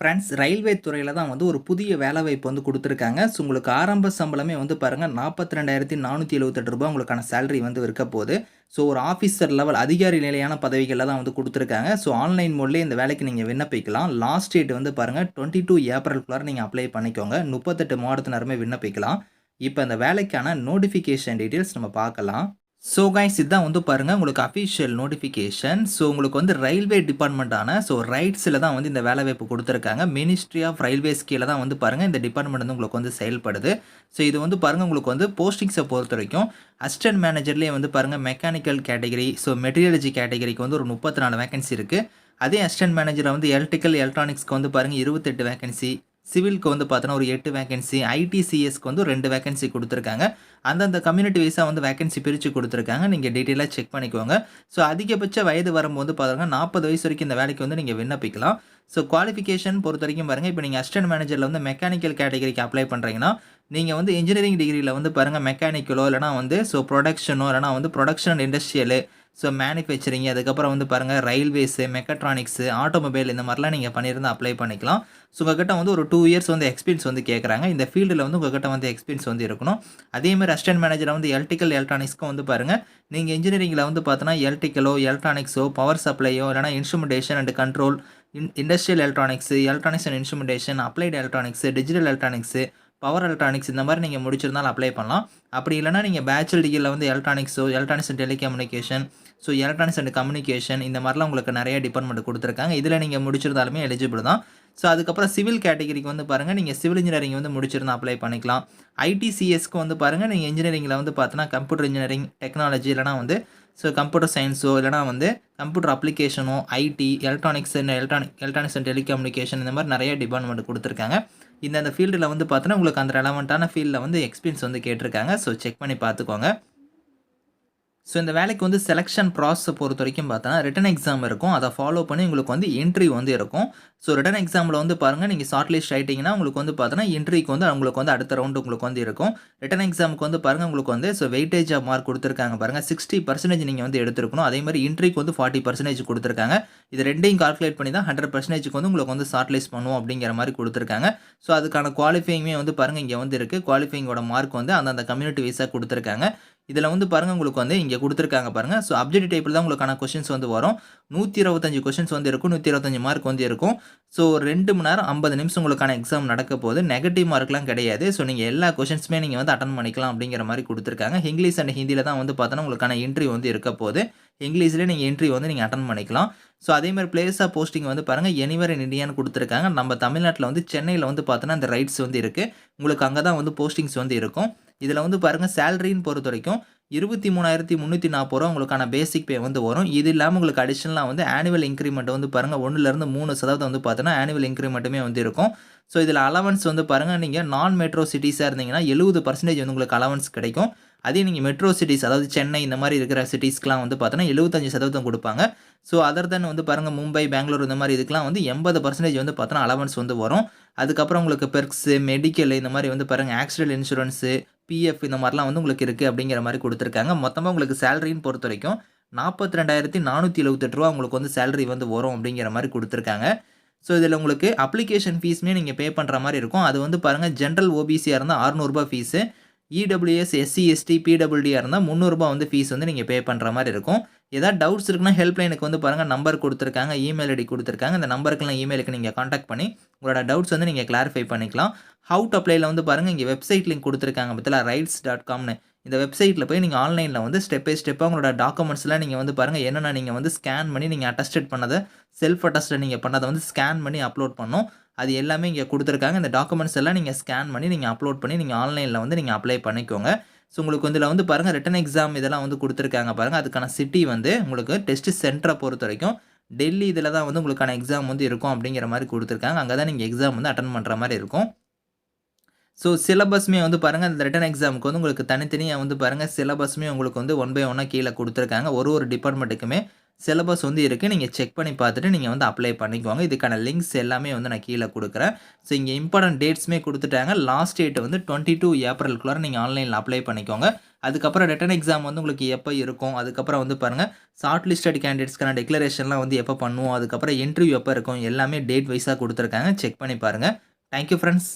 Friends railway துறையில் தான் வந்து ஒரு புதிய வேலைவாய்ப்பு வந்து கொடுத்துருக்காங்க. ஸோ உங்களுக்கு ஆரம்ப சம்பளமே வந்து பாருங்கள் நாற்பத்தி ரெண்டாயிரத்தி நானூற்றி எழுபத்தெட்டு ரூபாய் உங்களுக்கான சேலரி வந்து இருக்க போகுது. ஸோ ஒரு ஆஃபீஸர் லெவல் அதிகாரி நிலையான பதவிகளில் தான் வந்து கொடுத்துருக்காங்க. ஸோ ஆன்லைன் மோட்லேயே இந்த வேலைக்கு நீங்கள் விண்ணப்பிக்கலாம். லாஸ்ட் டேட் வந்து பாருங்கள் டுவெண்ட்டி டூ ஏப்ரல்குள்ளார நீங்கள் அப்ளை பண்ணிக்கோங்க. முப்பத்தெட்டு மாவட்டத்தினருமே விண்ணப்பிக்கலாம். இப்போ அந்த வேலைக்கான நோட்டிஃபிகேஷன் டீட்டெயில்ஸ் நம்ம பார்க்கலாம். ஸோ கைஸ் இதுதான் வந்து பாருங்கள் உங்களுக்கு அஃபிஷியல் நோட்டிஃபிகேஷன் ஸோ உங்களுக்கு வந்து ரயில்வே டிபார்ட்மெண்ட்டான ஸோ ரைட்ஸில் தான் வந்து இந்த வேலைவாய்ப்பு கொடுத்துருக்காங்க. மினிஸ்ட்ரி ஆஃப் ரயில்வேஸ் கீழே தான் வந்து பாருங்கள் இந்த டிபார்ட்மெண்ட் வந்து உங்களுக்கு வந்து செயல்படுது. ஸோ இது வந்து பாருங்கள் உங்களுக்கு வந்து போஸ்டிங்ஸை பொறுத்த வரைக்கும் அசிஸ்டன்ட் மேனேஜர்லேயே வந்து பாருங்கள் மெக்கானிக்கல் கேட்டகரி ஸோ மெட்டீரியலஜி கேட்டகரிக்கு வந்து ஒரு முப்பத்தி நாலு வேகன்சி இருக்குது அதே அசிஸ்டன்ட் மேனேஜரை வந்து எலக்ட்ரிக்கல் எலக்ட்ரானிக்ஸ்க்கு வந்து பாருங்கள் இருபத்தெட்டு வேகன்சி சிவிலுக்கு வந்து பார்த்தோன்னா ஒரு எட்டு வேகன்சி ஐடிசிஎஸ்க்கு வந்து ரெண்டு வேகன்சி கொடுத்துருக்காங்க. அந்தந்த கம்யூனிட்டி வைஸாக வந்து வேகன்சி பிரித்து கொடுத்துருக்காங்க. நீங்கள் டீட்டெயிலாக செக் பண்ணிக்கோங்க. ஸோ அதிகபட்ச வயது வரும்போது பார்த்தோன்னா நாற்பது வயசு வரைக்கும் இந்த வேலைக்கு வந்து நீங்கள் விண்ணப்பிக்கலாம். ஸோ குவாலிஃபிகேஷன் பொறுத்த வரைக்கும் பாருங்கள் இப்போ நீங்கள் அசிஸ்டன்ட் மேனேஜரில் வந்து மெக்கானிக்கல் கேட்டகரிக்கு அப்ளை பண்ணுறீங்கன்னா நீங்கள் வந்து இன்ஜினியரிங் டிகிரியில் வந்து பாருங்கள் மெக்கானிக்கலோ இல்லைனா வந்து ஸோ ப்ரொடக்ஷனோ இல்லைனா வந்து production and industrial so manufacturing அதுக்கப்புறம் வந்து பாருங்கள் ரயில்வேஸு மெக்கட்ரானிக்ஸு ஆட்டோமொபைல் இந்த மாதிரிலாம் நீங்கள் பண்ணியிருந்தால் அப்ளை பண்ணிக்கலாம். ஸோ உங்கள்கிட்ட வந்து ஒரு டூ இயர்ஸ் வந்து எக்ஸ்பீரியன்ஸ் வந்து கேட்குறாங்க இந்த ஃபீல்டில் வந்து உங்கள்கிட்ட வந்து எக்ஸ்பீரியன்ஸ் வந்து இருக்கணும். அதேமாதிரி அசிஸ்டன்ட் மேனேஜர் வந்து எலக்ட்ரிக்கல் எலக்ட்ரானிக்ஸ்க்கும் வந்து பாருங்கள் நீங்கள் இன்ஜினியரிங்கில் வந்து பார்த்தோன்னா எலக்ட்ரிக்கலோ எலக்ட்ரானிக்ஸோ பவர் சப்ளையோ இல்லைனா instrumentation and control in industrial electronics electronics and instrumentation applied electronics digital electronics power electronics இந்த மாதிரி நீங்கள் முடிச்சிருந்தாலும் அப்ளை பண்ணலாம். அப்படி இல்லைனா நீங்கள் பேச்சுலர் டிகிரியில் வந்து எலக்ட்ரானிக்ஸோ electronics and telecommunication so electronics and communication இந்த மாதிரிலாம் உங்களுக்கு நிறைய டிபார்ட்மெண்ட் கொடுத்துருக்காங்க. இதில் நீங்கள் முடிச்சிருந்தாலுமே எலிஜிபிள் தான். ஸோ அதுக்கப்புறம் சிவில் கேட்டகரிக்கு வந்து பாருங்கள் நீங்கள் சிவில் இன்ஜினியரிங் வந்து முடிச்சிருந்தா அப்ளை பண்ணிக்கலாம். ஐடிசிஎஸ்க்கு வந்து பாருங்கள் நீங்கள் இன்ஜினியரிங்கில் வந்து பார்த்தோன்னா கம்ப்யூட்டர் இன்ஜினியரிங் டெக்னாலஜி இல்லைனா வந்து ஸோ கம்ப்யூட்டர் சயின்ஸோ இல்லைனா வந்து computer அப்ளிகேஷனோ IT electronics and electronic electronics and telecommunication இந்த மாதிரி நிறைய டிபார்ட்மெண்ட் கொடுத்துருக்காங்க. இந்த அந்த ஃபீல்டில் வந்து பார்த்தோன்னா உங்களுக்கு அந்த ரெலவெண்ட்டான ஃபீல்டில் வந்து எக்ஸ்பீரியன்ஸ் வந்து கேட்டிருக்காங்க. ஸோ செக் பண்ணி பார்த்துக்கோங்க. ஸோ இந்த வேலைக்கு வந்து செலெக்ஷன் ப்ராசஸை பொறுத்த வரைக்கும் பார்த்தோன்னா ரிட்டன் எக்ஸாம் இருக்கும். அதை ஃபாலோ பண்ணி உங்களுக்கு வந்து என்ட்ரி வந்து இருக்கும். ஸோ ரிட்டன் எக்ஸாமில் வந்து பாருங்கள் நீங்கள் ஷார்ட் லிஸ்ட் ஆகிட்டிங்கன்னா உங்களுக்கு வந்து பார்த்தோன்னா இன்ட்ரிக்கு வந்து உங்களுக்கு வந்து அடுத்த ரவுண்டு உங்களுக்கு வந்து இருக்கும். ரிட்டன் எக்ஸாமுக்கு வந்து பாருங்கள் உங்களுக்கு வந்து ஸோ வெயிட்டேஜ் ஆஃப் மார்க் கொடுத்துருக்காங்க பாருங்கள் சிக்ஸ்டி பர்சன்டேஜ் நீங்கள் வந்து எடுத்துருக்கணும். அதே மாதிரி இன்ட்ரிக்கு வந்து ஃபார்ட்டி பர்சன்டேஜ் கொடுத்துருக்காங்க. இது ரெண்டையும் கால்குலேட் பண்ணி தான் ஹண்ட்ரட் பர்சன்டேஜ்க்கு வந்து உங்களுக்கு வந்து ஷார்ட் லிஸ்ட் பண்ணுவோம் அப்படிங்கிற மாதிரி கொடுத்துருக்காங்க. ஸோ அதுக்கான குவாலிஃபையுமே வந்து பாருங்கள் இங்கே வந்து இருக்குது குவாலிஃபைங்கோட மார்க் வந்து அந்தந்த கம்யூனிட்டி வைஸாக கொடுத்துருக்காங்க. இதில் வந்து பாருங்கள் உங்களுக்கு வந்து இங்கே கொடுத்துருக்காங்க பாருங்கள் ஸோ அப்ஜெக்ட் டைப்பில் தான் உங்களுக்கான கொஷின்ஸ் வந்து வரும். நூற்றி இருபத்தஞ்சு கொஷின்ஸ் வந்து இருக்கும். நூற்றி இருபத்தஞ்சு மார்க் வந்து இருக்கும். ஸோ ரெண்டு மணி நேரம் ஐம்பது நிமிஷம் உங்களுக்கான எக்ஸாம் நடக்க போது நெகட்டிவ் மார்க்லாம் கிடையாது. ஸோ நீங்கள் எல்லா கொஷின்ஸுமே நீங்கள் வந்து அட்டன் பண்ணிக்கலாம் அப்படிங்கிற மாதிரி கொடுத்துருக்காங்க. இங்கிலீஷ் அண்ட் ஹிந்தியில் தான் வந்து பார்த்தோன்னா உங்களுக்கான இன்ட்ரிவ் வந்து இருக்க போது இங்கிலீஷ்லேயே நீங்கள் இன்ட்ரிவ் வந்து நீங்கள் அட்டன் பண்ணிக்கலாம். ஸோ அதே மாதிரி பிளேஸ் ஆஃப் போஸ்டிங் வந்து பாருங்கள் எனிவர் இன் இண்டியான்னு கொடுத்துருக்காங்க. நம்ம தமிழ்நாட்டில் வந்து சென்னையில் வந்து பார்த்தோன்னா அந்த ரைட்ஸ் வந்து இருக்குது உங்களுக்கு அங்கே தான் வந்து போஸ்டிங்ஸ் வந்து இருக்கும். இதில் வந்து பாருங்கள் சேலரின்னு பொறுத்த வரைக்கும் இருபத்தி மூணாயிரத்தி முந்நூற்றி நாற்பது ரூபா உங்களுக்கான பேசிக் பே வந்து வரும். இது இல்லாமல் உங்களுக்கு அடிஷ்னலாக வந்து ஆனுவல் இன்க்ரிமெண்ட் வந்து பாருங்கள் ஒன்றுலேருந்து மூணு சதவீதம் வந்து பார்த்தோன்னா ஆனுவல் இன்க்ரிமெண்ட்டுமே வந்து இருக்கும். ஸோ இதில் அலவன்ஸ் வந்து பாருங்கள் நீங்கள் நான் மெட்ரோ சிட்டிஸாக இருந்தீங்கன்னா எழுபது பர்சன்டேஜ் வந்து உங்களுக்கு அலவன்ஸ் கிடைக்கும். அதே நீங்கள் மெட்ரோ சிட்டிஸ் அதாவது சென்னை இந்த மாதிரி இருக்கிற சிட்டிஸ்க்குலாம் வந்து பார்த்தோன்னா எழுபத்தஞ்சு சதவீதம் கொடுப்பாங்க. ஸோ அதர் தென் வந்து பாருங்கள் மும்பை பெங்களூர் இந்த மாதிரி இதுக்கெலாம் வந்து எண்பது பர்சன்டேஜ் வந்து பார்த்தோன்னா அலவன்ஸ் வந்து வரும். அதுக்கப்புறம் உங்களுக்கு பெர்க்ஸு மெடிக்கல் இந்த மாதிரி வந்து பாருங்கள் ஆக்சிடென்ட் இன்சூரன்ஸு பிஎஃப் இந்த மாதிரிலாம் வந்து உங்களுக்கு இருக்குது அப்படிங்கிற மாதிரி கொடுத்துருக்காங்க. மொத்தமாக உங்களுக்கு சேலரின்னு பொறுத்த வரைக்கும் நாற்பத்தி ரெண்டாயிரத்தி நானூற்றி எழுபத்தெட்டு ரூபா உங்களுக்கு வந்து சேலரி வந்து வரும் அப்படிங்கிற மாதிரி கொடுத்துருக்காங்க. ஸோ இதில் உங்களுக்கு அப்ளிகேஷன் ஃபீஸுமே நீங்கள் பே பண்ணுற மாதிரி இருக்கும். அது வந்து பாருங்கள் ஜென்ரல் ஓபிசியாக இருந்தால் அறநூறுபா ஃபீஸு இடபிள்யூஎஸ் எஸ்சி எஸ்டி பிடபிள்யூடியாக இருந்தால் முந்நூறுரூபா வந்து ஃபீஸ் வந்து நீங்கள் பே பண்ணுற மாதிரி இருக்கும். ஏதாவது டவுட்ஸ் இருக்குன்னா ஹெல்ப்லைனுக்கு வந்து பாருங்கள் நம்பர் கொடுத்துருக்காங்க இமெயில் ஐடி கொடுத்துருக்காங்க. இந்த நம்பருக்குலாம் இமெயிலுக்கு நீங்கள் காண்டாக்ட் பண்ணி உங்களோட டவுட்ஸ் வந்து நீங்கள் கிளாரிஃபை பண்ணிக்கலாம். ஹவு டு அப்ளைல வந்து பாருங்கள் இங்கே வெப்சைட் லிங்க் கொடுத்துருக்காங்க பற்றில ரைட்ஸ் டாட் காம்னு இந்த வெப்சைட்டில் போய் நீங்கள் ஆன்லைனில் வந்து ஸ்டெப் பை ஸ்டெப்பாக உங்களோட டாக்குமெண்ட்ஸ்லாம் நீங்கள் வந்து பாருங்கள் என்னென்ன நீங்கள் வந்து ஸ்கேன் பண்ணி நீங்கள் அட்டஸ்டட் பண்ணதை செல்ஃப் அட்டஸ்டட் நீங்கள் பண்ணதை வந்து ஸ்கேன் பண்ணி அப்லோட் பண்ணோம் அது எல்லாமே இங்கே கொடுத்துருக்காங்க. இந்த டாக்குமெண்ட்ஸ் எல்லாம் நீங்கள் ஸ்கேன் பண்ணி நீங்கள் அப்லோட் பண்ணி நீங்கள் ஆன்லைனில் வந்து நீங்கள் அப்ளை பண்ணிக்கோங்க. ஸோ உங்களுக்கு இதில் வந்து பாருங்கள் ரிட்டன் எக்ஸாம் இதெல்லாம் வந்து கொடுத்துருக்காங்க பாருங்கள் அதுக்கான சிட்டி வந்து உங்களுக்கு டெஸ்ட் சென்டரை பொறுத்த வரைக்கும் டெல்லி இதில் தான் வந்து உங்களுக்கான எக்ஸாம் வந்து இருக்கும் அப்படிங்கிற மாதிரி கொடுத்துருக்காங்க. அங்கே தான் நீங்கள் எக்ஸாம் வந்து அட்டன் பண்ணுற மாதிரி இருக்கும். ஸோ சிலபஸ்மே வந்து பாருங்கள் இந்த ரிட்டன் எக்ஸாமுக்கு வந்து உங்களுக்கு தனித்தனியாக வந்து பாருங்கள் சிலபஸ்மே உங்களுக்கு வந்து ஒன் பை ஒன்னாக கீழே கொடுத்துருக்காங்க. ஒரு ஒரு டிபார்ட்மெண்ட்டுக்குமே சிலபஸ் வந்து இருக்குது நீங்கள் செக் பண்ணி பார்த்துட்டு நீங்கள் வந்து அப்ளை பண்ணிக்கோங்க. இதுக்கான லிங்க்ஸ் எல்லாமே வந்து நான் கீழே கொடுக்குறேன். ஸோ இங்கே இம்பார்ட்டன்ட் டேட்ஸுமே கொடுத்துட்டாங்க. லாஸ்ட் டேட் வந்து டுவெண்ட்டி டூ ஏப்ரலுக்குள்ளார நீங்கள் ஆன்லைனில் அப்ளை பண்ணிக்கோங்க. அதுக்கப்புறம் ரிட்டன் எக்ஸாம் வந்து உங்களுக்கு எப்போ இருக்கும்? அதுக்கப்புறம் வந்து பாருங்கள் ஷார்ட் லிஸ்டட் கேண்டிடேட்ஸ்க்கான டெக்ளரேஷன்லாம் வந்து எப்போ பண்ணுவோம்? அதுக்கப்புறம் இன்டர்வியூ எப்போ இருக்கும்? எல்லாமே டேட் வைஸாக கொடுத்துருக்காங்க. செக் பண்ணி பாருங்கள் தேங்க்யூ ஃப்ரெண்ட்ஸ்